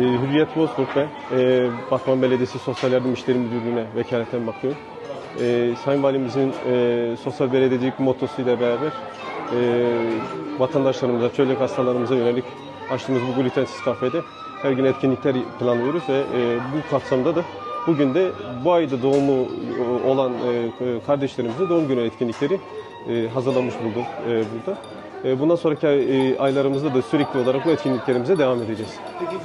Hürriyet Bozkurt ben. E, Batman Belediyesi Sosyal Yardım İşleri Müdürlüğü'ne vekaleten bakıyorum. E, Sayın Valimizin e, sosyal belediyecilik mottosuyla beraber e, vatandaşlarımıza, çölyak hastalarımıza yönelik açtığımız bu glutensiz kafede her gün etkinlikler planlıyoruz ve e, bu kapsamda da bugün de bu ayda doğumu e, olan e, kardeşlerimize doğum günü etkinlikleri e, hazırlamış bulduk e, burada. E, bundan sonraki e, aylarımızda da sürekli olarak bu etkinliklerimize devam edeceğiz. Peki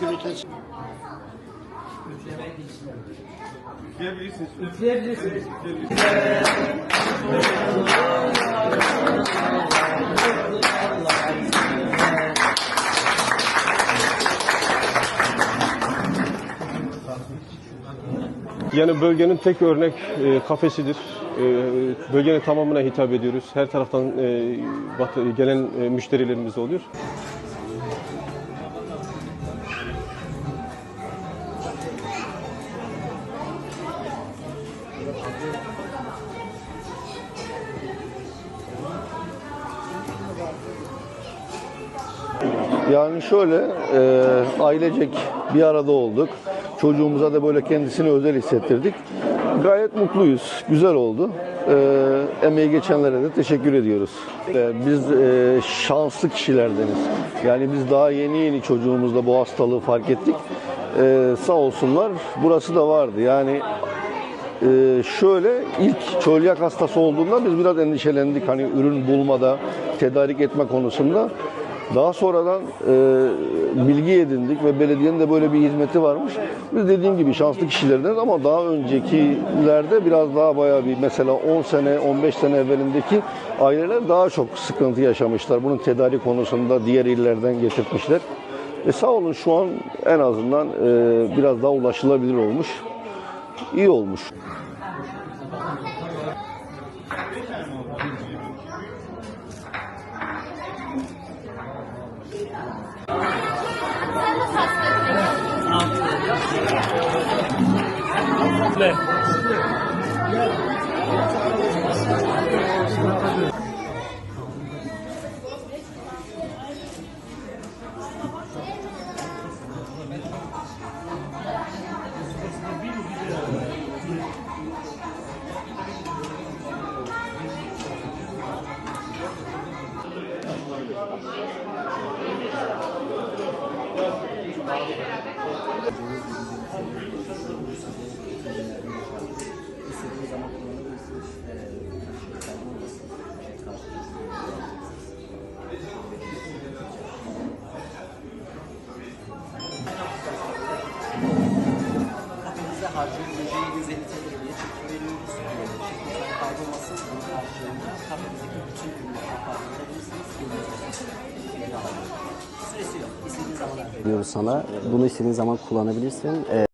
Yani bölgenin tek örnek e, kafesidir. E, bölgenin tamamına hitap ediyoruz. Her taraftan e, gelen e, müşterilerimiz oluyor. Yani şöyle e, ailecek bir arada olduk. Çocuğumuza da böyle kendisini özel hissettirdik. Gayet mutluyuz. Güzel oldu. E, emeği geçenlere de teşekkür ediyoruz. E, biz e, şanslı kişilerdeniz. Yani biz daha yeni yeni çocuğumuzda bu hastalığı fark ettik. E, sağ olsunlar burası da vardı. Yani ee, şöyle ilk çölyak hastası olduğunda biz biraz endişelendik hani ürün bulmada, tedarik etme konusunda. Daha sonradan e, bilgi edindik ve belediyenin de böyle bir hizmeti varmış. Biz dediğim gibi şanslı kişilerdeniz ama daha öncekilerde biraz daha bayağı bir mesela 10 sene, 15 sene evvelindeki aileler daha çok sıkıntı yaşamışlar. Bunun tedarik konusunda diğer illerden getirtmişler. E sağ olun şu an en azından e, biraz daha ulaşılabilir olmuş. İyi olmuş. Bize harcı projeyi 150 TL diye çekim veriyoruz. Çekimler kaybolmasın. Bunun karşılığında kafemizdeki bütün ürünleri kapatabilirsiniz. Süresi yok. İstediğiniz zaman diyoruz sana. Bunu istediğin zaman kullanabilirsin. Ee,